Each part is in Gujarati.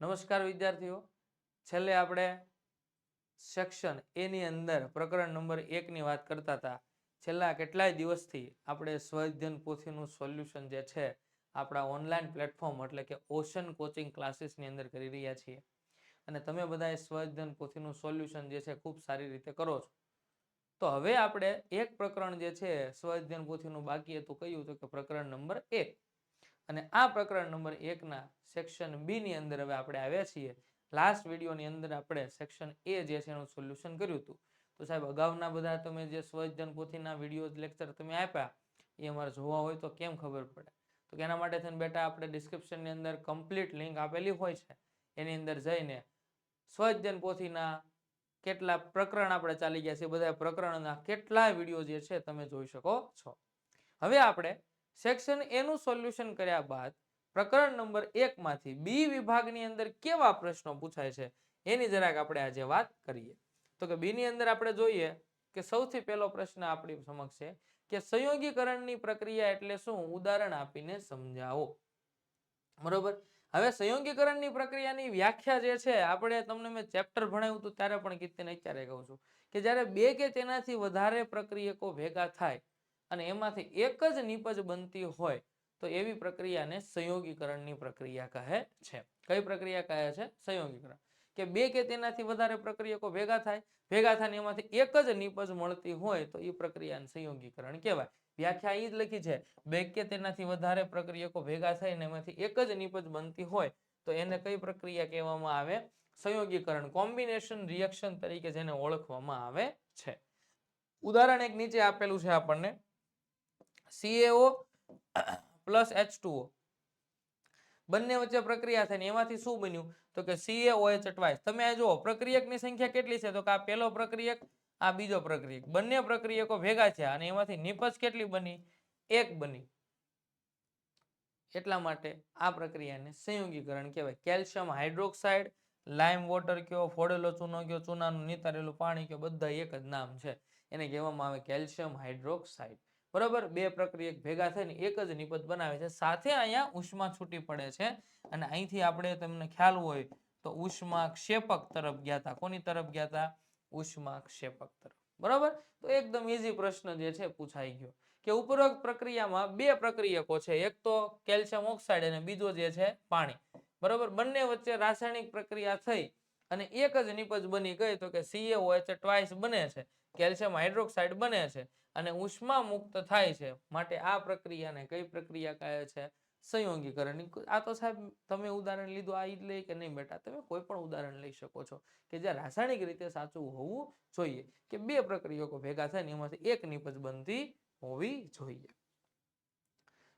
નમસ્કાર વિદ્યાર્થીઓ. છેલ્લે આપણે સેક્શન એની અંદર પ્રકરણ નંબર એકની વાત કરતા હતા. છેલ્લા કેટલાય દિવસથી આપણે સ્વઅધ્યયન પોથીનું સોલ્યુશન જે છે, આપણા ઓનલાઈન પ્લેટફોર્મ એટલે કે ઓશન કોચિંગ ક્લાસીસની અંદર કરી રહ્યા છીએ. અને તમે બધાએ સ્વઅધ્યયન પોથીનું સોલ્યુશન જે છે ખૂબ સારી રીતે કરો છો. તો હવે આપણે એક પ્રકરણ જે છે સ્વઅધ્યયન પોથીનું બાકી હતું, કહ્યું તો કે પ્રકરણ નંબર એક. અને આ પ્રકરણ નંબર એકના સેક્શન બી ની અંદર હવે આપણે આવ્યા છીએ. લાસ્ટ વિડીયોની અંદર આપણે સેક્શન એ જે છે એનું સોલ્યુશન કર્યું હતું. તો સાહેબ, અગાઉના બધા તમે જે સ્વજન પોથીના વીડિયો લેક્ચર તમે આપ્યા, એ અમારે જોવા હોય તો કેમ ખબર પડે? તો કે એના માટે થઈને બેટા આપણે ડિસ્ક્રિપ્શનની અંદર કમ્પ્લીટ લિંક આપેલી હોય છે. એની અંદર જઈને સ્વજન પોથીના કેટલા પ્રકરણ આપણે ચાલી ગયા છે બધા પ્રકરણના કેટલા વીડિયો જે છે તમે જોઈ શકો છો. હવે આપણે સેક્શન એનું સોલ્યુશન કર્યા બાદ પ્રકરણ નંબર એકમાંથી બી વિભાગની અંદર કેવા પ્રશ્નો પૂછાય છે એની જરાક આપણે આજે વાત કરીએ. તો કે બી ની અંદર આપણે જોઈએ કે સૌથી પહેલો પ્રશ્ન આપણી સમક્ષ છે કે સંયોગીકરણની પ્રક્રિયા એટલે શું? ઉદાહરણ આપીને સમજાવો. બરોબર? હવે સંયોગીકરણની પ્રક્રિયાની વ્યાખ્યા જે છે, આપણે તમને મેં ચેપ્ટર ભણાવ્યું હતું, ત્યારે પણ કીધું અત્યારે કહું છું કે જ્યારે બે કે તેનાથી વધારે પ્રક્રિયકો ભેગા થાય અને એમાંથી એક જ નીપજ બનતી હોય તો એવી પ્રક્રિયાને સંયોગીકરણની પ્રક્રિયા કહે છે. કઈ પ્રક્રિયા કહે છે? સંયોગીકરણ. કે બે કે તેનાથી વધારે પ્રક્રિયકો ભેગા થાય ભેગા થાય એમાંથી એક જ નીપજ મળતી હોય તો એ પ્રક્રિયાને સંયોગીકરણ કહેવાય. વ્યાખ્યા એ જ લખી છે, બે કે તેનાથી વધારે પ્રક્રિયકો ભેગા થાય ને એમાંથી એક જ નીપજ બનતી હોય તો એને કઈ પ્રક્રિયા કહેવામાં આવે? સંયોગીકરણ, કોમ્બિનેશન રિએક્શન તરીકે જેને ઓળખવામાં આવે છે. ઉદાહરણ એક નીચે આપેલું છે આપણને. CaO પ્લસ એચ બંને વચ્ચે પ્રક્રિયા થઈ ને એમાંથી શું બન્યું? તો કે સીએઓએચ ટ્વાઇસ તમે આ જુઓ, પ્રક્રિયકની સંખ્યા કેટલી છે? તો કે આ પહેલો પ્રક્રિયક, આ બીજો પ્રક્રિયક. બંને પ્રક્રિયકો ભેગા છે અને એમાંથી નિપજ કેટલી બની? એક બની. એટલા માટે આ પ્રક્રિયાને સંયોગીકરણ કહેવાય. કેલ્શિયમ હાઇડ્રોક્સાઇડ, લાઇમ વોટર કયો, ફોડેલો ચૂનો કયો, ચૂનાનું નિતારેલું પાણી કયો, બધા એક જ નામ છે. એને કહેવામાં આવે કેલ્શિયમ હાઇડ્રોક્સાઇડ. બરોબર? બે પ્રક્રિયક ભેગા થઈને એક જ નિપજ બનાવે છે. સાથે અહીંયા ઉષ્મા છૂટી પડે છે અને અહીંથી આપણે તમને ખ્યાલ હોય તો ઉષ્મા ક્ષેપક તરફ ગયા હતા કોની તરફ ગયા હતા ઉષ્મા ક્ષેપક તરફ. બરાબર? તો એકદમ ઈઝી પ્રશ્ન જે છે પૂછાઈ ગયો કે ઉપરોક્ત પ્રક્રિયામાં બે પ્રક્રિયકો છે. એક તો કેલ્શિયમ ઓક્સાઇડ અને બીજો જે છે પાણી. બરાબર? બંને વચ્ચે રાસાયણિક પ્રક્રિયા થઈ અને એક જ નિપજ બની ગઈ તો કે CaOH ટ્વાઇસ બને છે. કેલ્શિયમ હાઇડ્રોક્સાઇડ બને છે અને ઉષ્મા મુક્ત થાય છે. માટે આ પ્રક્રિયાને કઈ પ્રક્રિયા કહે છે? સંયોગીકરણ આ તો સાહેબ તમે ઉદાહરણ લીધું, આ ઈ લઈ કે નહીં બેટા? તમે કોઈ પણ ઉદાહરણ લઈ શકો છો કે જે રાસાયણિક રીતે સાચું હોવું જોઈએ કે બે પ્રક્રિયકો ભેગા થાય ને એમાંથી એક નિપજ બનતી હોવી જોઈએ.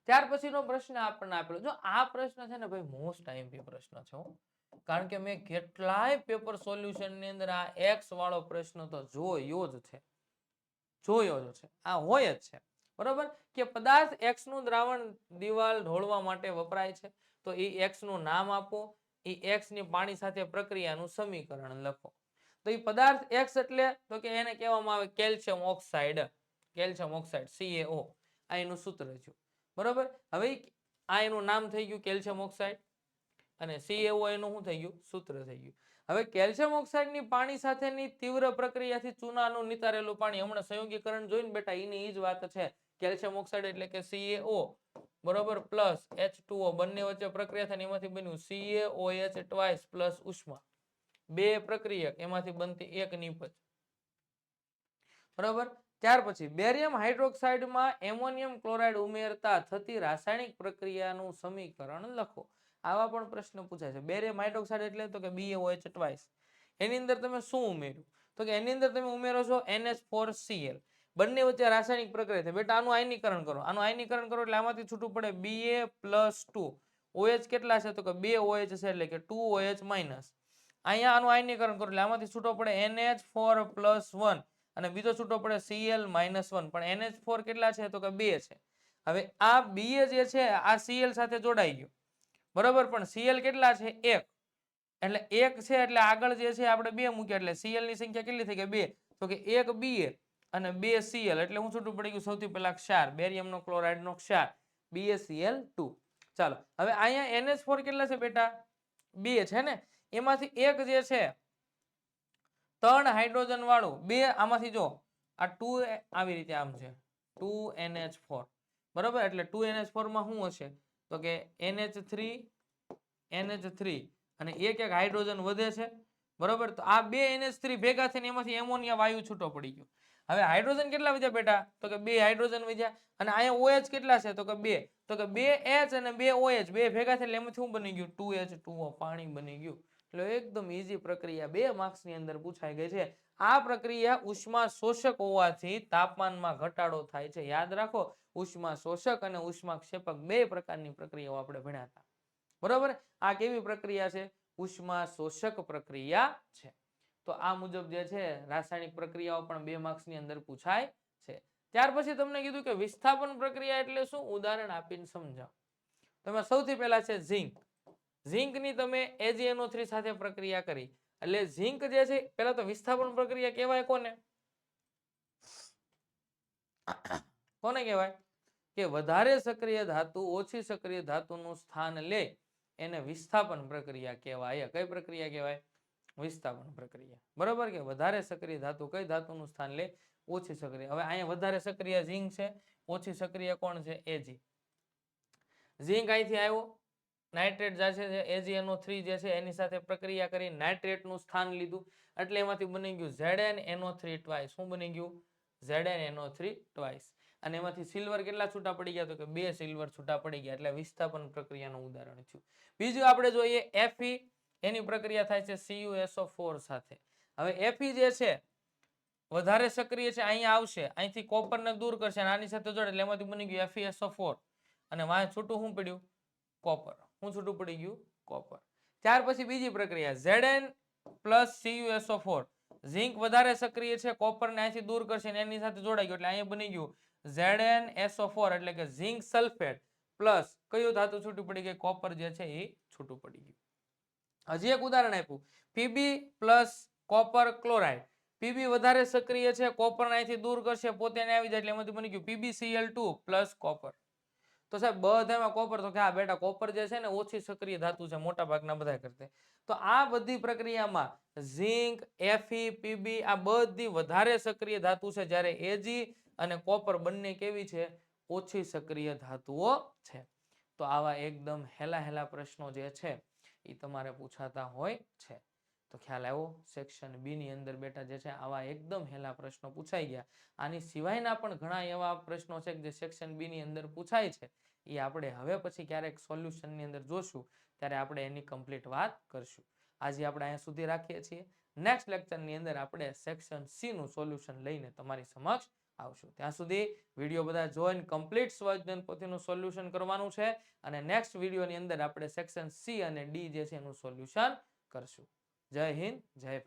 ત્યાર પછીનો પ્રશ્ન આપણને આપેલો. જો આ પ્રશ્ન છે ને ભાઈ મોસ્ટ આઈએમપી પ્રશ્ન છે હો. કારણ કે મેં કેટલાય પેપર સોલ્યુશનની અંદર આ એક્સ વાળો પ્રશ્ન તો જોયો જ છે. જોયો જ છે. આ હોય જ છે. બરોબર? કે પદાર્થ એક્સનું દ્રાવણ દિવાલ ઢોળવા માટે વપરાય છે, તો એ એક્સનું નામ આપો, એ એક્સની પાણી સાથે પ્રક્રિયાનું સમીકરણ લખો. તો એ પદાર્થ એક્સ એટલે, તો કે એને કહેવામાં આવે calcium oxide. Calcium oxide C A O આ એનું સૂત્ર છે. બરોબર? હવે આ એનું નામ થઈ ગયું કેલ્શિયમ ઓક્સાઇડ. અને સીએઓ એનું શું થઈ ગયું? સૂત્ર થઈ ગયું. હવે કેલ્શિયમ ઓક્સાઇડની પાણી સાથેની તીવ્ર પ્રક્રિયાથી ચૂનાનું નિતારેલું પાણી હમણાં સંયોગીકરણ જોઈને બેટા એની એ જ વાત છે. કેલ્શિયમ ઓક્સાઇડ એટલે કે સીએઓ બરોબર? પ્લસ એચ ટુઓ બંને વચ્ચે પ્રક્રિયા થાય એમાંથી બન્યું CaOH ટ્વાઇસ પ્લસ ઉષ્મા. બે પ્રક્રિયક, એમાંથી બનતી એક નિપજ. બરોબર? ત્યાર પછી, બેરિયમ હાઇડ્રોક્સાઇડમાં એમોનિયમ ક્લોરાઇડ ઉમેરતા થતી રાસાયણિક પ્રક્રિયાનું સમીકરણ લખો. આવા પણ પ્રશ્ન પૂછાય છે. બેરિયમ હાઇડ્રોક્સાઇડ એટલે તો કે બી BaOH ટ્વાઇસ. એની અંદર તમે શું ઉમેર્યું? તો કે એની અંદર તમે ઉમેરો છો એનએચ ફોર સીએલ બંને વચ્ચે રાસાયણિક પ્રક્રિયા છે બેટા, આનું આયનીકરણ કરો. આનું આયનીકરણ કરો એટલે આમાંથી છૂટું પડે B A plus two. O H કેટલા છે? તો કે બે ઓએચ છે એટલે કે ટુ ઓએચ માઇનસ. અહીંયા આનું આયનીકરણ કરો એટલે આમાંથી છૂટો પડે એનએચ ફોર પ્લસ વન. અને બીજો છૂટો પડે સીએલ માઇનસ વન. પણ એનએચ ફોર કેટલા છે? તો કે બે છે. હવે આ Ba જે છે, આ સીએલ સાથે જોડાઈ ગયું. બરાબર? પણ સીએલ કેટલા છે? એક. એટલે એક છે એટલે આગળ જે છે આપણે બે મૂક્યા એટલે સીએલની સંખ્યા કેટલી થઈ કે બે. તો કે એક બીએ અને બે સીએલ. એટલે હું છૂટું પડી ગયું સૌથી પહેલા ક્ષાર. બેરિયમ નો ક્લોરાઇડ નો ક્ષાર BaCl2 ચાલો. હવે અહીંયા NH4 કેટલા છે બેટા? બે છે ને? એમાંથી એક જે છે, ત્રણ હાઇડ્રોજન વાળું બે આમાંથી જો, આ ટુ આવી રીતે આમ છે. Two N H four. બરાબર? એટલે ટુ એનએચ ફોરમાં શું હશે? તો કે એનએચ થ્રી એનએચ થ્રી અને એક એક હાઇડ્રોજન વધે છે, બરોબર? તો આ બે એનએચ થ્રી ભેગા થઈને એમાંથી એમોનિયા વાયુ છૂટો પડી ગયો. હવે હાઇડ્રોજન કેટલા વધ્યા બેટા? તો કે બે હાઇડ્રોજન વધ્યા. અને અહીંયા ઓએચ કેટલા છે? તો કે બે. તો કે બે એચ અને બે ઓએચ બે ભેગા થઈને એમાંથી શું બની ગયું? ટુ એચ ટુ પાણી બની ગયું. એટલે એકદમ ઈઝી પ્રક્રિયા. બે માર્ક્સની અંદર પૂછાઈ ગઈ છે. આ પ્રક્રિયા ઉષ્મા શોષક હોવાથી તાપમાનમાં ઘટાડો થાય છે. યાદ રાખો ઉષ્મા શોષક અને ઉષ્મા ક્ષેપક બે પ્રકારની પ્રક્રિયાઓ આપણે ભણ્યા હતા બરોબર? આ કેવી પ્રક્રિયા છે? ઉષ્મા શોષક પ્રક્રિયા છે. તો આ મુજબ જે છે, રાસાયણિક પ્રક્રિયાઓ પણ બે માર્ક્સની અંદર પૂછાય છે. ત્યાર પછી તમને કીધું કે વિસ્થાપન પ્રક્રિયા એટલે શું? ઉદાહરણ આપીને સમજાવો. તમે સૌથી પહેલા છે ઝીંક. ઝીંકની તમે AgNO3 સાથે પ્રક્રિયા કરી. એટલે ઝીંક જે છે, પહેલા તો વિસ્થાપન પ્રક્રિયા કહેવાય કોને? કોને કહેવાય? કે વધારે સક્રિય ધાતુ, ઓછી સક્રિય ધાતુનું સ્થાન લે, એને વિસ્થાપન પ્રક્રિયા કહેવાય. કઈ પ્રક્રિયા કહેવાય? વિસ્થાપન પ્રક્રિયા. બરોબર કે વધારે સક્રિય ધાતુ કઈ ધાતુનું સ્થાન લે? ઓછી સક્રિય. હવે અહીંયા વધારે સક્રિય ઝીંક છે. ઓછી સક્રિય કોણ છે? એજી ઝીંક અહીંથી આવ્યો. નાઇટ્રેટ જે છે. AgNO3 જે છે, એની સાથે પ્રક્રિયા કરી નાઇટ્રેટનું સ્થાન લીધું. એટલે એમાંથી બની ગયું Z N N O three twice શું બની ગયું? Z N N O three twice અને એમાંથી સિલ્વર કેટલા છૂટા પડી ગયા તો કે બે સિલ્વર છૂટા પડી ગયા. એટલે વિસ્થાપન પ્રક્રિયાનું ઉદાહરણ થયું. બીજું આપણે જોઈએ Fe, એની પ્રક્રિયા થાય છે CuSO4 સાથે. હવે Fe જે છે, વધારે સક્રિય છે, અહીંયા આવશે. અહીંથી કોપરને દૂર કરશે અને આની સાથે જોડે, એટલે એમાંથી બની ગયું FeSO4 અને વાંહે છૂટું શું પડ્યું? કોપર. શું છૂટું પડી ગયું? કોપર. ત્યાર પછી બીજી પ્રક્રિયા, Zn પ્લસ CuSO4 ઝીંક વધારે સક્રિય છે, કોપરને અહીંથી દૂર કરશે અને એની સાથે જોડાઈ ગયું, એટલે અહીંયા બની ગયું ZnSO4 એટલે કે ઝીંક સલ્ફેટ પ્લસ કયું ધાતુ છૂટું પડી ગઈ કોપર જે છે એ છૂટું પડી ગયું. હજી એક ઉદાહરણ આપ્યું. Pb plus copper chloride. Pb વધારે સક્રિય છે કોપર અહીંથી દૂર કરશે, પોતે આવી જાય એટલે એમાંથી બની ગયું PbCl2 પ્લસ કોપર. તો સાહેબ, બધામાં કોપર, તો કે આ બેટા કોપર જે છે ને, ઓછી સક્રિય ધાતુ છે, મોટા ભાગના બધા કરતે. તો આ બધી પ્રક્રિયામાં ઝીંક એફી પીબી આ બધી વધારે સક્રિય ધાતુ છે, જ્યારે Ag અને કોપર બંને કેવી છે? ઓછી સક્રિય ધાતુઓ છે. તો આવા એકદમ હેલા હેલા પ્રશ્નો જે છે એ તમારે પૂછાતા હોય છે. તો ખ્યાલ આવ્યો? સેક્શન બી ની અંદર બેટા જે છે, આવા એકદમ હેલા પ્રશ્નો પૂછાઈ ગયા. આની સિવાયના પણ ઘણા એવા પ્રશ્નો છે કે જે સેક્શન બી ની અંદર પૂછાય છે એ આપણે હવે પછી ક્યારેક સોલ્યુશનની અંદર જોશું, ત્યારે આપણે એની કમ્પ્લીટ વાત કરશું. આજે આપણે અહીંયા સુધી રાખીએ છીએ. નેક્સ્ટ લેક્ચરની અંદર આપણે સેક્શન સી નું સોલ્યુશન લઈને તમારી સમક્ષ આવશું. ત્યાં સુધી વીડિયો બધા જોઈને કમ્પ્લીટ સ્વજન સોલ્યુશન કરવાનું છે અને નેક્સ્ટ વિડીયોની અંદર આપણે સેક્શન સી અને ડી જે છે એનું સોલ્યુશન કરશું. જય હિન્દ, જય